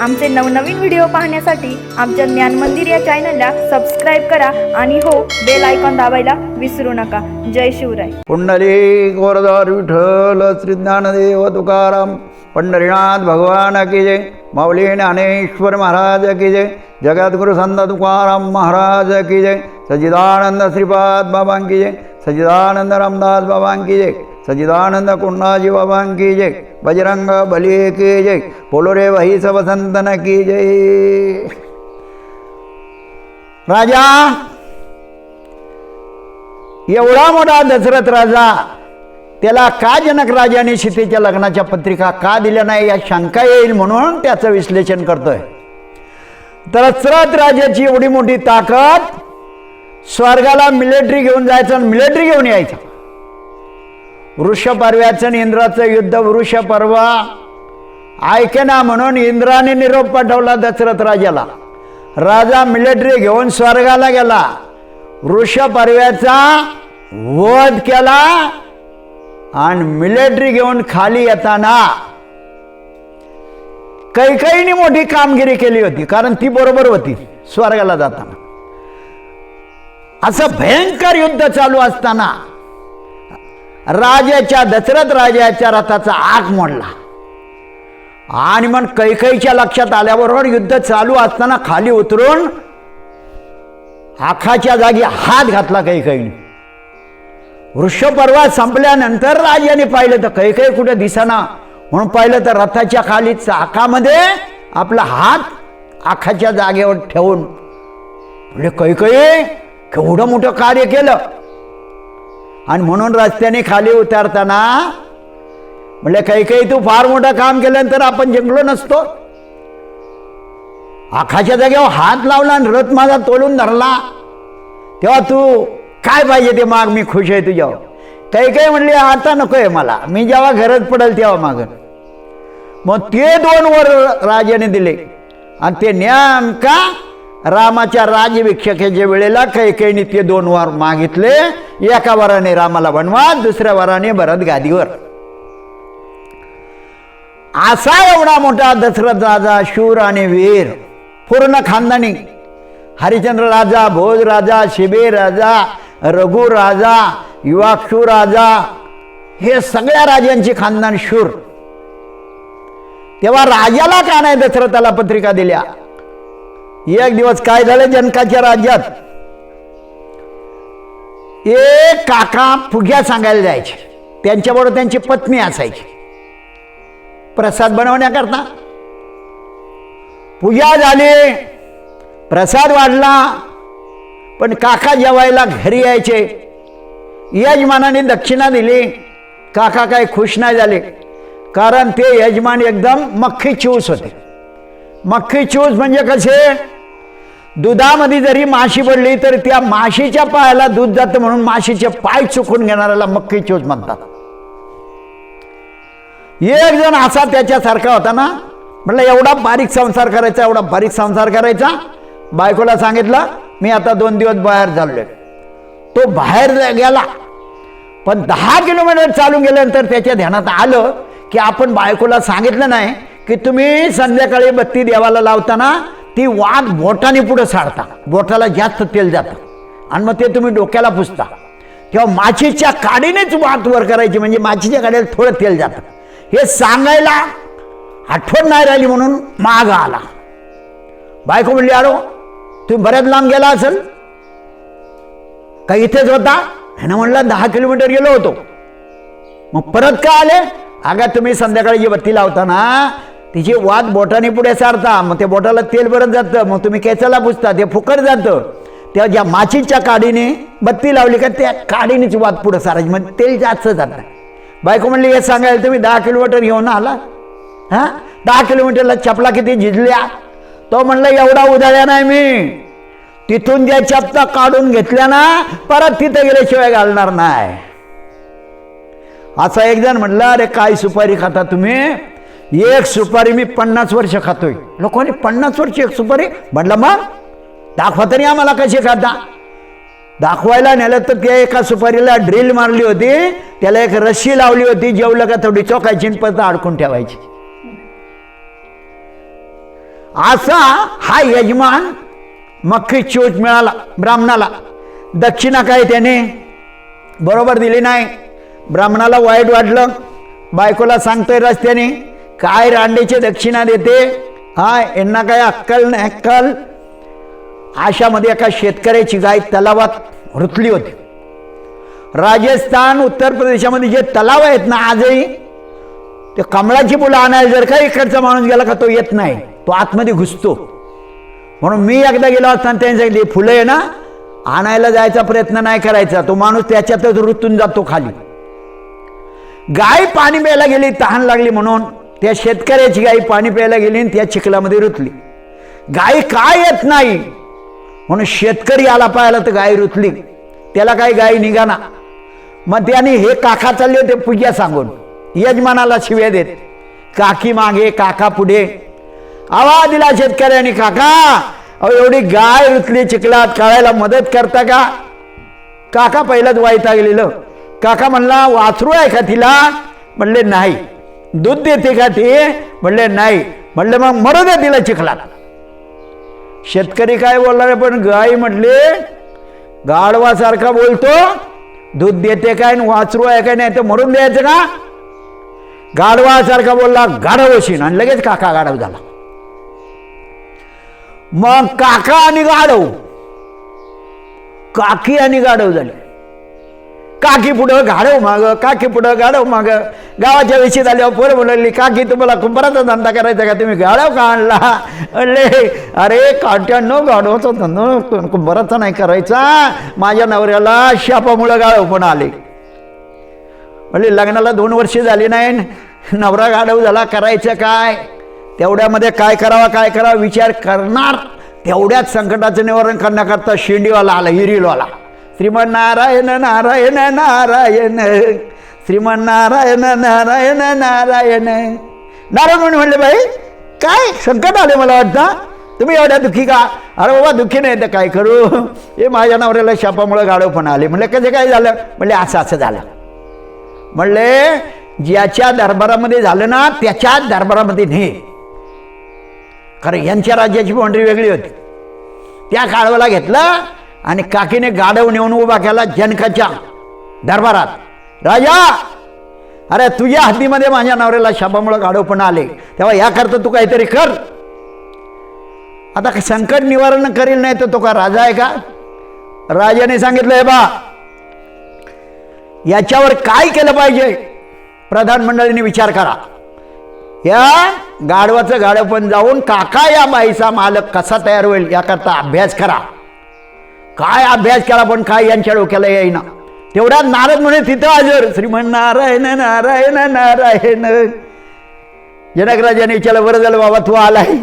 आमचे नवनवीन व्हिडिओ पाहण्यासाठी आमच्या ज्ञान मंदिर या चॅनलला सबस्क्राईब करा आणि हो बेल आयकॉन दाबायला विसरू नका. जय शिवराय. पुंडली गोरदार विठ्ठल श्री ज्ञानदेव तुकाराम पंढरीनाथ भगवान की जय माऊली ज्ञानेश्वर महाराज की जय जगद्गुरु संत तुकाराम महाराज की जय सजिदानंद श्रीपाद बाबांकी जय सजिदानंद रामदास बाबांकी जय. सजिदानंद कुंडाजी बाबा की जय बजरंग बली की जय बोलो वही सब संतन की जय राजा एवढा मोठा दशरथ राजा त्याला का जनक राजाने सीतेच्या लग्नाच्या पत्रिका का दिल्या नाही या शंका येईल म्हणून त्याचं विश्लेषण करतोय दशरथ राजाची एवढी मोठी ताकद स्वर्गाला मिलिटरी घेऊन जायचं आणि मिलिटरी घेऊन यायचं वृषपर्व्याचं आणि इंद्राचं युद्ध वृषपर्व. ऐके ना म्हणून इंद्राने निरोप पाठवला दशरथ राजाला. राजा मिलिटरी घेऊन स्वर्गाला गेला. वृषपर्व्याचा वध केला आणि मिलिटरी घेऊन खाली येताना कैकईने मोठी कामगिरी केली होती कारण ती बरोबर होती स्वर्गाला जाताना. असं भयंकर युद्ध चालू असताना राजाच्या दशरथ राजाच्या रथाचा आग मोडला. आणि मग कैकईच्या लक्षात आल्याबरोबर युद्ध चालू असताना खाली उतरून आखाच्या जागी हात घातला कैकईने. वृक्षपर्वा संपल्यानंतर राजाने पाहिलं तर कैकई कुठे दिसना. म्हणून पाहिलं तर रथाच्या खाली चाकामध्ये आपला हात आखाच्या जागेवर ठेवून. म्हणजे कैकई केवढं मोठं कार्य केलं. आणि म्हणून रस्त्याने खाली उतरताना म्हणजे काही काही तू फार मोठं काम केल्यानंतर आपण जिंकलो नसतो. आखाच्या जागेवर हात लावला आणि रथ माझा तोलून धरला. तेव्हा तू काय पाहिजे ते माग? मी खुश आहे तुझ्यावर. काही काही म्हणले आता नको आहे मला. मी जेव्हा गरज पडेल तेव्हा माग. मग ते दोन वर राजाने दिले. आणि ते नेमका रामाच्या राजभिक्षकेच्या वेळेला कैकैनी ते दोन वार मागितले एका वराने रामाला बनवा दुसऱ्या वराने भरत गादीवर. असा एवढा मोठा दशरथ राजा शूर आणि वीर पूर्ण खानदानी. हरिचंद्र राजा भोज राजा शिबे राजा रघु राजा युवाक्षू राजा हे सगळ्या राजांची खानदान शूर. तेव्हा राजाला का नाही दशरथाला पत्रिका दिल्या? एक दिवस काय झालं जनकाच्या राज्यात? एक काका फुग्या सांगायला जायचे. त्यांच्याबरोबर त्यांची पत्नी असायची. प्रसाद बनवण्याकरता. पूजा झाली. प्रसाद वाढला. पण काका जेवायला घरी यायचे. यजमानाने दक्षिणा दिली. काका काही खुश नाही झाले. कारण ते यजमान एकदम मख्खी चिवस होते. मख्खी चूज म्हणजे कसे? दुधामध्ये जरी माशी पडली तर त्या माशीच्या पायाला दूध जातं म्हणून माशीचे पाय चुकून घेणाऱ्याला मक्खी चूज म्हणतात. एक जण असा त्याच्यासारखा होता ना म्हटलं एवढा बारीक संसार करायचा एवढा बारीक संसार करायचा. बायकोला सांगितलं मी आता दोन दिवस बाहेर चाललोय. तो बाहेर गेला. पण दहा किलोमीटर चालून गेल्यानंतर त्याच्या ध्यानात आलं की आपण बायकोला सांगितलं नाही की तुम्ही संध्याकाळी बत्ती देवाला लावताना ती वाद बोटाने पुढं साडता बोटाला जास्त तेल जातं. आणि मग ते तुम्ही डोक्याला पुसता. तेव्हा माचीच्या काडीनेच वाद वर करायची. म्हणजे माचीच्या काडीला थोडं तेल जातं. हे सांगायला आठवण नाही राहिली म्हणून माग आला. बायको म्हणली अरो तुम्ही बऱ्याच लांब गेला असेल. का इथेच होता? ह्यानं म्हणलं दहा किलोमीटर गेलो होतो. मग परत का आले? अगं तुम्ही संध्याकाळी जी बत्ती लावताना तिची वाद बोटाने पुढे सारता मग त्या बोटाला तेल भरत जातं मग तुम्ही केसाला पुसता ते फुकट जातं. त्या ज्या माचीच्या काडीने बत्ती लावली का त्या काडीनेच वाद पुढे सारायची मग तेल जास्त जात. बायको म्हणली हे सांगायला तुम्ही दहा किलोमीटर घेऊन आला? हा? दहा किलोमीटरला चपला किती झिजल्या? तो म्हणलं एवढा उधाळ्या नाही मी. तिथून ज्या चपला काढून घेतल्या ना परत तिथे गेल्याशिवाय घालणार नाही. असा एक जण म्हटलं अरे काय सुपारी खाता तुम्ही? एक सुपारी मी पन्नास वर्ष खातोय. लोकांनी पन्नास वर्ष एक सुपारी म्हटलं मग दाखवा तरी आम्हाला कशी खाता. दाखवायला नेलं तर त्या एका सुपारीला ड्रिल मारली होती त्याला एक रस्सी लावली होती जेवलं का थोडी चोकायची आणि परत अडकून ठेवायची. असा हा यजमान मक्की चोच मिळाला ब्राह्मणाला. दक्षिणा काय त्याने? बरोबर दिली नाही. ब्राह्मणाला वाईट वाटलं. बायकोला सांगतोय रस्त्याने काय रांडेचे दक्षिणा देते हा यांना काय अक्कल नाही अक्कल? आशामध्ये एका शेतकऱ्याची गाय तलावात रुतली होती. राजस्थान उत्तर प्रदेशामध्ये जे तलाव आहेत ना आजही ते कमळाची फुलं आणायला जर का इकडचा माणूस गेला का तो येत नाही तो आतमध्ये घुसतो. म्हणून मी एकदा गेलो असताना त्यांनी सांगितली फुलं आहे ना आणायला जायचा प्रयत्न नाही करायचा तो माणूस त्याच्यातच रुतून जातो खाली. गाय पाणी प्यायला गेली तहान लागली म्हणून त्या शेतकऱ्याची गाई पाणी प्यायला गेली आणि त्या चिखलामध्ये रुतली. गाय काय येत नाही. म्हणून शेतकरी आला पाहायला तर गाय रुतली. त्याला काही गाय निघाना. मग त्याने हे काका चालले होते पूजा सांगून. यजमानाला शिव्या देत. काकी मागे काका पुढे. आवाज दिला शेतकऱ्याने काका. अहो एवढी गाय रुतली चिखलात काळायला मदत करता का? काका पहिलाच वाईटा गेलेलं काका म्हणला वासरू आहे का तिला? म्हणले नाही. दूध देते का ती? म्हणले नाही. म्हणले मग मरू द्या तिला चिखलाला शेतकरी काय बोलणार रे पण गाई म्हटले गाढवासारखा बोलतो दूध देते काय वाचरू आहे काय नाही तर मरून द्यायचं का? गाढवासारखा बोलला गाढव अशीन आणि लगेच काका गाढव झाला. मग काका आणि गाढव काकी आणि गाढव झाले. काकी पुढं गाढव मागं काकी पुढं गाढव मागं. गावाच्या वेशी झाल्यावर पोरं म्हणाली काकी तुम्हाला कुंभाराचा धंदा करायचा का? तुम्ही गाढव का आणला? अरे अरे काट्यानो गाढवाचा धंदा कुंभाराचा नाही करायचा. माझ्या नवऱ्याला शापामुळं गाढव पण आले. म्हणजे लग्नाला दोन वर्षे झाली नाही नवरा गाढव झाला करायचं काय? तेवढ्यामध्ये काय करावा काय करावा? विचार करणार. तेवढ्याच संकटाचं निवारण करण्याकरता शेंडीवाला आला हिरीलवाला. श्रीमन नारायण नारायण. नारायण श्रीमन नारायण नारायण. नारायण नारायण म्हणून म्हणले बाई काय संकट आले मला वाटतं? तुम्ही एवढ्या दुःखी का? अरे बाबा दुःखी नाही तर काय करू? हे माझ्या नवऱ्याला शापामुळं गाडव पण आले. म्हणले कसं काय झालं? म्हणले असं असं झालं. म्हणले ज्याच्या दरबारामध्ये झालं ना त्याच्या दरबारामध्ये ने कारण यांच्या राज्याची बाउंड्री वेगळी होती. त्या काळवाला घेतलं आणि काकीने गाडव नेऊन उभा केला जनकाच्या दरबारात. राजा अरे तुझ्या हद्दीमध्ये माझ्या नवऱ्याला शापामुळे गाडव पण आले. तेव्हा याकरता तू काहीतरी कर. आता संकट निवारण करील नाही तर तो का राजा आहे का? राजाने सांगितलं हे बा याच्यावर काय केलं पाहिजे? प्रधानमंडळीने विचार करा. या गाढवाचं गाढव पण जाऊन काका या बाईचा मालक कसा तयार होईल याकरता अभ्यास करा. काय अभ्यास केला पण काय यांच्या डोक्याला येईना. तेवढ्या नारद म्हणे तिथं हजर. श्रीमन नारायण नारायण. नारायण जनकराजाने विचारलं बरं झालं बाबा तू आलाय.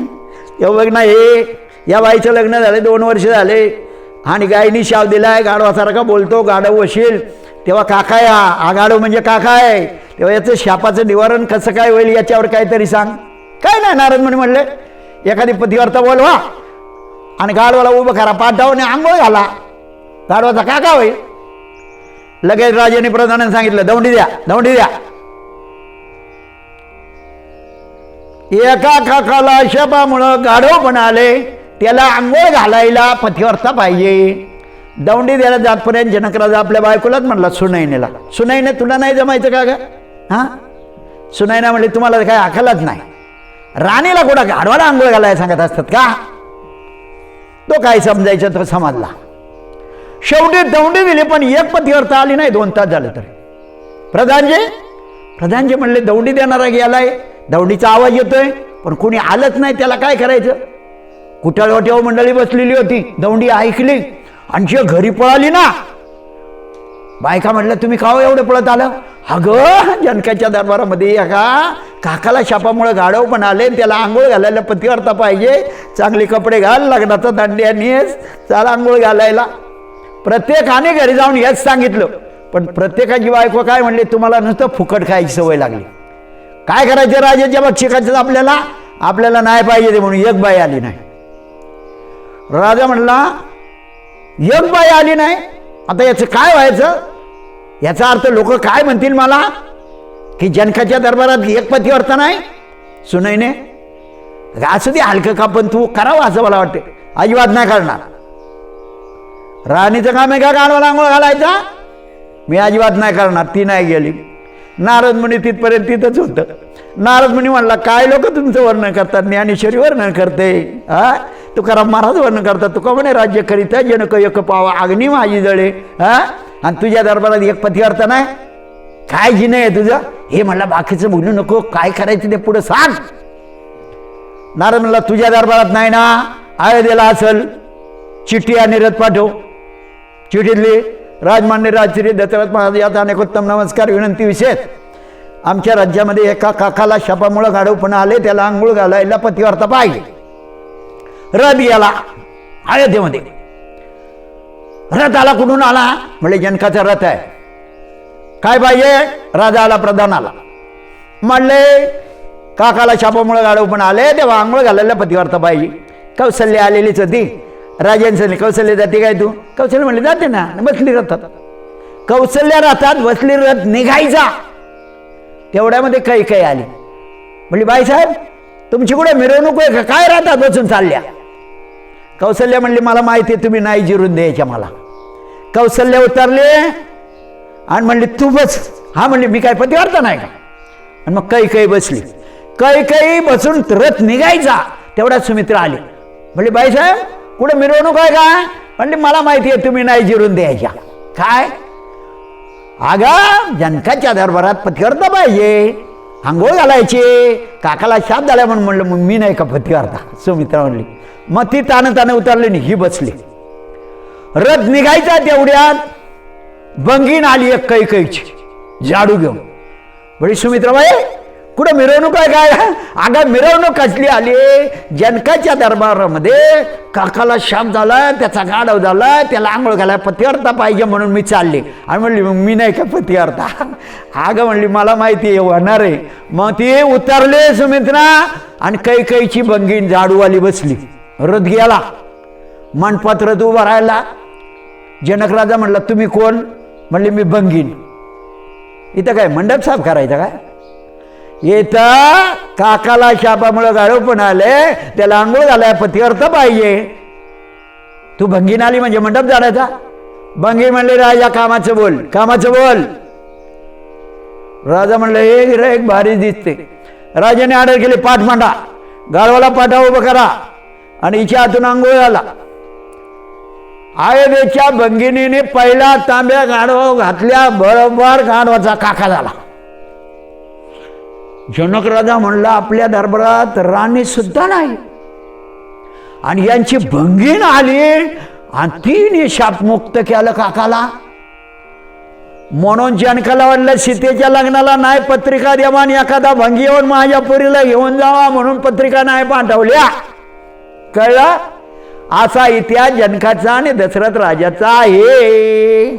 तेव्हा बघ ना हे या बाईचं लग्न झाले दोन वर्ष झाले. आणि गायनी शाव दिलाय गाढवासारखा बोलतो गाढव वशील तेव्हा काका या हा गाढव म्हणजे काका आहे. तेव्हा याचं शापाचं निवारण कसं काय होईल याच्यावर काहीतरी सांग. काय नाही नारद म्हणे म्हणले. एखादी पतिवार्ता बोलवा. आणि गाढवाला उभं करा पाठवणे आंघोळ घाला. गाढवाचा का होईल लगेच राजाने प्रधानाने सांगितलं दौंडी द्या दौंडी द्या. एका काकाला शपामुळं गाढव पण आले त्याला आंघोळ घालायला पथीवरचा पाहिजे. दौंडी द्यायला जातपर्यंत जनकराजा आपल्या बायकोलाच म्हणला सुनैनेला. सुनैने तुला नाही जमायचं का ग? हां? सुनैना म्हणले तुम्हाला काय अकलच नाही. राणीला कुठं गाढवाला आंघोळ घालायला सांगत असतात का? तो काय समजायचं तो समजला. शेवटी दौंडी दिली पण एक पतिवर्ता आली नाही दोन तास झालं तरी. प्रधानजी प्रधानजी म्हणले दौंडी देणारा गेलाय दौंडीचा आवाज येतोय पण कोणी आलंच नाही त्याला काय करायचं? कुटाळवाटेव मंडळी बसलेली होती दौंडी ऐकली आणि जे घरी पळाली ना बायका म्हटलं तुम्ही का हो एवढं पळत आलं? अगं जनकाच्या दरबारामध्ये एका काकाला शापामुळे गाढव पण आले आणि त्याला आंघोळ घालायला पतिवर्ता पाहिजे. चांगले कपडे घाल लग्नाचा दांड्या नेस चाल आंघोळ घालायला. प्रत्येकाने घरी जाऊन हेच सांगितलं. पण प्रत्येकाची बायको काय म्हणले तुम्हाला नुसतं फुकट खायची सवय लागली. काय करायचं राजाच्या बक्षिकाचं शिकायचं आपल्याला? आपल्याला नाही पाहिजे ते म्हणून एक बाई आली नाही. राजा म्हणला एक बाई आली नाही? आता याचं काय व्हायचं? याचा अर्थ लोक काय म्हणतील मला? की जनकाच्या दरबारात एक अर्थ नाही? सुनैने असू दे हलकं का पण तू करावं असं मला वाटते. अजिबात नाही करणार. राणीचं काम आहे का गाणं आंघोळ घालायचा? मी अजिबात नाही करणार ती नाही गेली. नारद मुनी तिथपर्यंत तिथंच होतं. नारद मुनी म्हणला काय लोक तुमचं वर्णन करतात? ज्ञानेश्वरी वर्णन करते. हा तुकाराम महाराज वर्णन करतात. तुका म्हणे राज्य करीत जनक एक पावा अग्नी माझी जळे हा आणि तुझ्या दरबारात एक पतिवर्त नाही? काय जी आहे तुझं? हे म्हणला बाकीचं बोलू नको. काय करायचं ते पुढं सांग. नारद म्हणला तुझ्या दरबारात नाही ना? अयोध्येला असल. चिठ्ठी आणि रथ पाठव. चिठ्ठीतली राजमान्य राजश्री दत्तरथ महाराज याचा अनेक उत्तम नमस्कार विनंती विशेष. आमच्या राज्यामध्ये एका काकाला शापामुळं गाडवपणा आले त्याला आंघोळ घालायला पतिवार्ता पाहिजे. रथ गेला अयोध्येमध्ये रथ आला कुठून आला? म्हणजे जनकाचा रथ आहे. काय पाहिजे? राजा आला प्रधान आला म्हणले काकाला शापामुळे गाडव पण आले तेव्हा आंघोळ घालायला पतिवार्थ पाहिजे. कौशल्य आलेलीच होती. राजांचं कौशल्य जाते काय तू? कौशल्य म्हणले जाते ना बसली रथात. कौशल्य रथात बसली रथ निघायचा. तेवढ्यामध्ये काही काही आली. म्हणली बाईसाहेब तुमची कुठे मिरवणूक आहे का? काय राहतात बसून चालल्या? कौशल्य म्हणली मला माहिती आहे तुम्ही नाही जिरून द्यायच्या मला. कौशल्य उतरले आणि म्हणली तू बस. हा म्हणली मी काय पतिवार्ता नाही का? आणि मग काही काही बसली. काही काही बसून रथ निघायचा. तेवढा सुमित्र आली. म्हणली बाईसाहेब कुठे मिरवणूक आहे का? म्हणली मला माहिती आहे तुम्ही नाही जिरून द्यायच्या. काय? आगा जनकाच्या दरबारात पतिवार्ता पाहिजे. आंघोळ घालायचे. काकाला शाप झाला म्हणून म्हणलं मग मी नाही का पतिवार्ता सुमित्रा म्हणली. मग ती ताणं ताणं उतरली आणि ही बसली. रथ निघायचा तेवढ्यात बंगीन आली एक कै कैची झाडू घेऊन. बळी सुमित्राबाई कुठं मिरवणूक आहे काय? अगं मिरवणूक कसली आली? जनकाच्या दरबारामध्ये काकाला शाप झाला त्याचा गाडव झाला त्याला आंघोळ घालाय पतिवार्ता पाहिजे म्हणून मी चालले. आणि म्हणली मग मी नाही का पतिवार्ता? अगं म्हणली मला माहिती आहे होणार आहे. मग ती उतरले सुमित्रा आणि कै कैची बंगीन झाडूवाली बसली. रथ गेला. मंडपात रथ उभा राहिला. जनक राजा म्हणला तुम्ही कोण? म्हणले मी बंगीन इथं काय मंडप साफ करायचं काय? येतं काकाला शापामुळं गाळो पण आले त्याला आंघोळ झालाय अर्थ पाहिजे. तू भंगीन आली म्हणजे मंडप झाडायचा भंगी म्हणले राजा कामाचं बोल कामाचं बोल. राजा म्हणलं हे गिराईक भारी दिसते. राजाने ऑर्डर केली पाठ मांडा गाळवाला पाठा उभं करा. आणि हिच्या हातून आंघोळ झाला आयोध्येच्या भंगिनीने पहिला तांब्या गाढव घातल्या बरोबर गाढवाचा काका झाला. जनक राजा म्हणला आपल्या दरबारात राणी सुद्धा नाही. आणि यांची भंगीन आली आणि तिने शापमुक्त केलं काकाला. म्हणून जनकाला वाटलं सीतेच्या लग्नाला नाही पत्रिका द्यावा आणि एखादा भंगी येऊन माझ्या पुरीला घेऊन जावा म्हणून पत्रिका नाही पाठवल्या. कळलं? असा इतिहास जनकाचा आणि दशरथ राजाचा आहे.